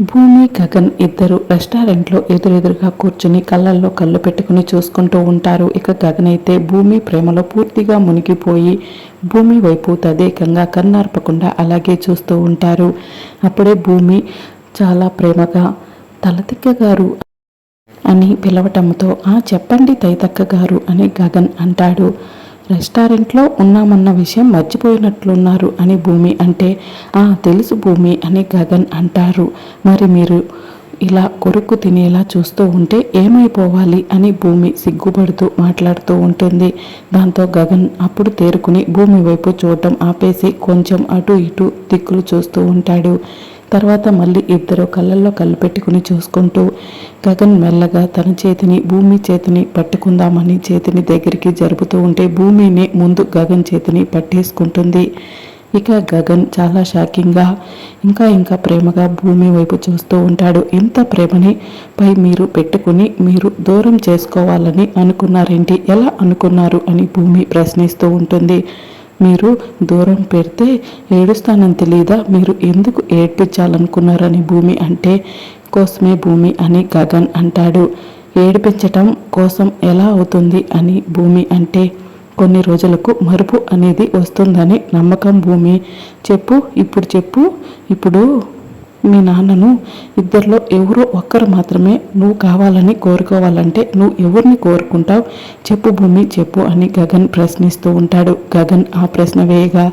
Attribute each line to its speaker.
Speaker 1: భూమి గగన్ ఇద్దరు రెస్టారెంట్లో ఎదురెదురుగా కూర్చుని కళ్ళల్లో కళ్ళు పెట్టుకుని చూసుకుంటూ ఉంటారు. ఇక గగన్ అయితే భూమి ప్రేమలో పూర్తిగా మునిగిపోయి భూమి వైపు తదేకంగా కన్నార్పకుండా అలాగే చూస్తూ ఉంటారు. అప్పుడే భూమి చాలా ప్రేమగా తలతిక్క గారు అని పిలవటంతో ఆ చెప్పండి తైతక్క గారు అని గగన్ అంటాడు. రెస్టారెంట్లో ఉన్నామన్న విషయం మర్చిపోయినట్లున్నారు అని భూమి అంటే ఆ తెలుసు భూమి అని గగన్ అంటారు. మరి మీరు ఇలా కొరుక్కు తినేలా చూస్తూ ఉంటే ఏమైపోవాలి అని భూమి సిగ్గుపడుతూ మాట్లాడుతూ ఉంటుంది. దాంతో గగన్ అప్పుడు తేరుకుని భూమి వైపు చూడటం ఆపేసి కొంచెం అటు ఇటు దిక్కులు చూస్తూ ఉంటాడు. తర్వాత మళ్ళీ ఇద్దరు కళ్ళల్లో కళ్ళు పెట్టుకుని చూసుకుంటూ గగన్ మెల్లగా తన చేతిని భూమి చేతిని పట్టుకుందామని చేతిని దగ్గరికి జరుపుతూ ఉంటే భూమిని ముందు గగన్ చేతిని పట్టేసుకుంటుంది. ఇక గగన్ చాలా షాకింగ్గా ఇంకా ఇంకా ప్రేమగా భూమి వైపు చూస్తూ ఉంటాడు. ఇంత ప్రేమని పై మీరు పెట్టుకుని మీరు దూరం చేసుకోవాలని అనుకున్నారేంటి? ఎలా అనుకున్నారు? అని భూమి ప్రశ్నిస్తూ ఉంటుంది. మీరు దూరం పెడితే ఏడుస్తానని తెలియదా మీరు ఎందుకు ఏడ్పించాలనుకున్నారని భూమి అంటే? కోసమే భూమి అని గగన్ అంటాడు. ఏడిపించటం కోసం ఎలా అవుతుంది అని భూమి అంటే? కొన్ని రోజులకు మరుపు అనేది వస్తుందని నమ్మకం భూమి. చెప్పు ఇప్పుడు చెప్పు ఇప్పుడు మీ నాన్నను ఇద్దరిలో ఎవరో ఒక్కరు మాత్రమే నువ్వు కావాలని కోరుకోవాలంటే నువ్వు ఎవరిని కోరుకుంటావు? చెప్పు భూమి చెప్పు అని గగన్ ప్రశ్నిస్తూ ఉంటాడు. గగన్ ఆ ప్రశ్న వేయగా